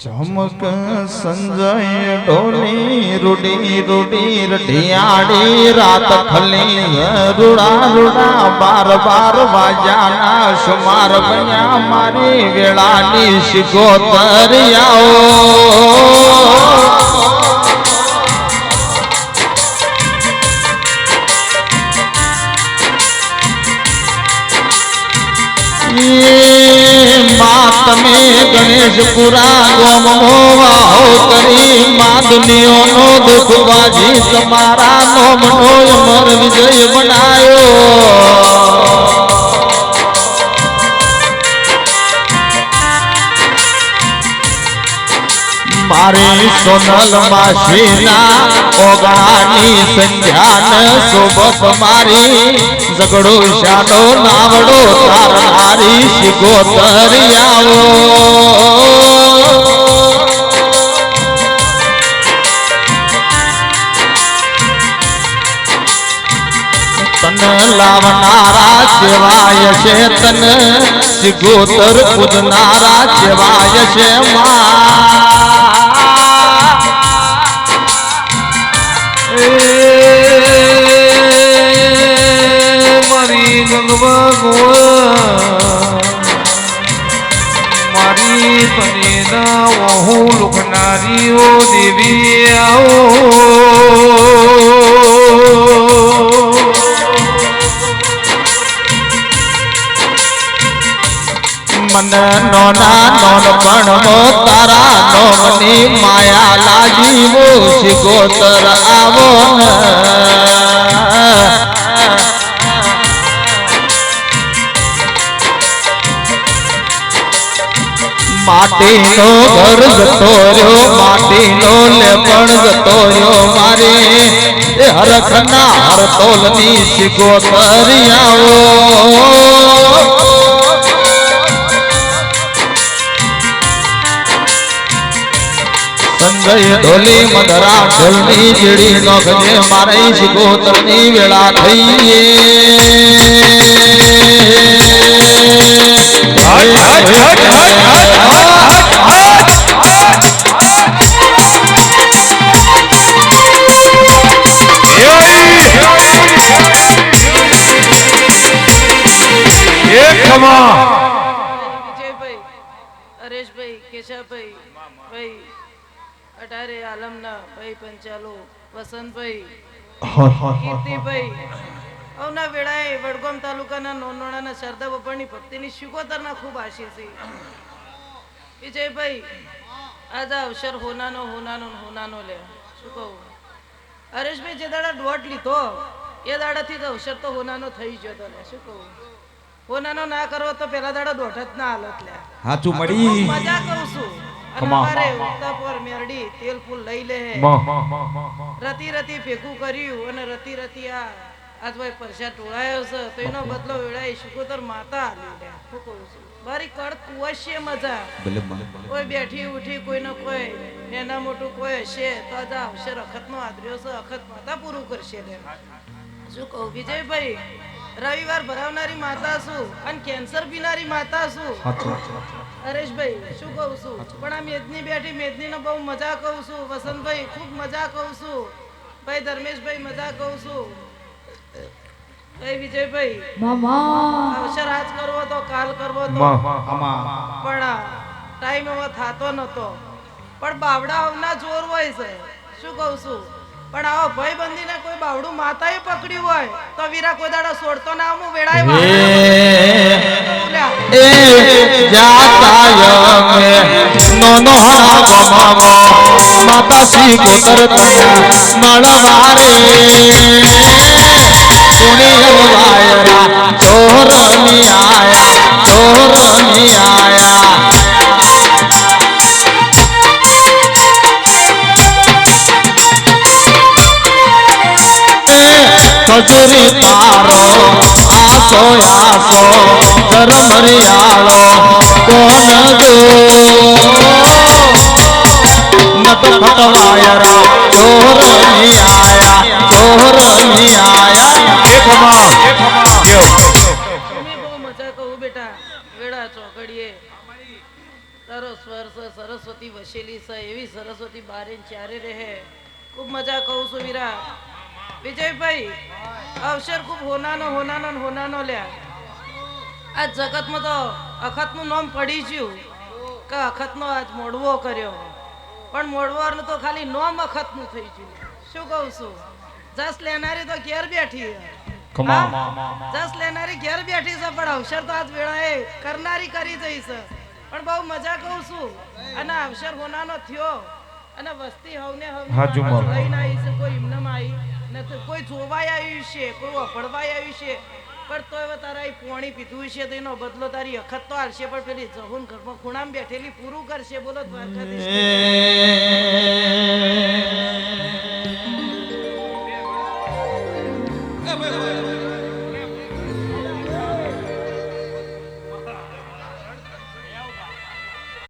ચમક સંજય ડોલી રૂડી રૂડી રઢિયાળી રાત ખલી રૂડા રૂડા બાર બાર વાજાના સુમાર બન્યા મારી વેળાની શિગોતરિયાઓ માં તમે ગણેશપુરા ગોમ મોવાહો કરી માદનીઓ નો દુઃખ વાજી તમારા નોમ નો અમર વિજય બનાયો સોનલ માસીના ઓગાની સંધ્યાન સોબત મારી, ઝઘડો શાનો નાવડો તારનારી શિગોતરિયાઓ. તન લાવનારા જેવાય છે તન સિગોતર પૂજનારા જેવાય છે મા. ગોવા મારી તને ના વહુ લુખનારીઓ દેવી આવો. મન નોના નોન પણ મો તારા નોમની માયા લાગી. મો સિગોતર આવો માટીનો ઘર જતો રહ્યો માટીનો લેપણ જતો રહ્યો મારે. એ હરખના હરતોલની સિગોતરિયાઓ સંજય ઢોલી મધરા ઢોલની જીડી નોખજે, મારે સિગોતરની વેળા થઈએ. એક ખમા વિજયભાઈ, હરેશભાઈ કેશવભાઈ ભાઈ, અઢારે આલમના ભાઈ પંચાલો, વસંતભાઈ, કીર્તિભાઈ, અવના વેળાએ વડગામ તાલુકાના નોનોણાના શારદા બપોરની ભક્તિની શિકોતરના ખૂબ આશીષ વિજયભાઈ, આજ અવસર હોનાનો હોનાનો હોનાનો લે. શું કહું? હરેશભાઈ, જે દાડા દોટ લીધો, એ દાડાથી તો અવસર તો હોનાનો થઈ ગયો તો શું કહું? હોનાનો ના કરો તો પેલા દાડો દોઢ જ ના હાલત લે. હાચું મળી. મજા કરું છું. અમારે ઉતા પર મેરડી તેલ ફૂલ લઈ લે. હે. રતી રતી ભેગું કર્યું અને રતી રતી આ આજ ભાઈ પરસા ટોળાયો છે. તો એનો બદલો વેળાએ શુકોતર માતા આલી લે શું કહું છું. બારી કડ કુવશ્ય મજા. કોઈ બેઠી ઉઠી કોઈનો કોઈ. એના મોટું કોઈ હશે તો આજ આવશે અવસર અખતનો આદર્યો છે. અખત માતા પૂરું કરશે લે શું કહું? વિજયભાઈ રવિવાર ભરાવનારી માતા છું અને કેન્સર પીનારી માતા છું. હરેશભાઈ શું કહું છું? પણ આ મેદની બેઠી મેદનીનો બહુ મજા કહું છું. વસંતભાઈ ખૂબ મજા કહું છું. ભાઈ ધર્મેશભાઈ મજા કહું છું. ભાઈ વિજયભાઈ અવસર આજ કરવો તો કાલ કરવો તો પણ ટાઈમ એવો થાતો નતો પણ બાવડા જોર હોય છે. શું કહું છું? પણ આવો ભાઈ બંધીને કોઈ બાવડું માતાએ પકડ્યું હોય તો વીરા કોઈ દાડા છોડતો ના હું વેળાએ એ જાતાય મે નોનો હરામમો માતા સી ગોતર તના મળવારે પુણ્ય વાયરા ચોરની આયા ચોરની આયા ખજૂરી તારો આસો આસો ધર્મરિયાળો કોણ ગો નત ફટવાયરા આયા ચોરની આયા એક ખમા દેવ તમે બહુ મજા કહું બેટા વેળા ચોકડીએ તારો સ્વર સરસ્વતી વસેલી છે એવી સરસ્વતી બારે ચારે રહે ખૂબ મજા કહું છું વીરા વિજયભાઈ અવસર ખૂબ હોનાનો હોનાનો હોનાનો લ્યા. આ જગતમાં તો અખતનું નામ પડી ગયું કે અખતનો આજ મોડવો કર્યો. પણ મોડવાનું તો ખાલી નોમ અખતનું થઈ ગયું. શું કહું છું? જસ લેનારી તો ઘેર બેઠી? જસ લેનારી ઘેર બેઠી છે પણ અવસર તો આજ વેળાએ કરનારી કરી જઈ છે. પણ બહુ મજા કહું છું. અને અવસર હોનાનો થયો. અને વસ્તી હવને હવ. લઈને આવી છે કોઈ એમનેમ આવી નથી, કોઈ જોવાય આવ્યું છે, કોઈ વફડવાય આવ્યું છે. પણ તોય તારા એ પોણી પીધું છે તો એનો બદલો તારી અખત તો હાલશે, પણ પેલી જહુન ઘરમાં ખૂણામાં બેઠેલી પૂરું કરશે, બોલો દ્વારકાધીશ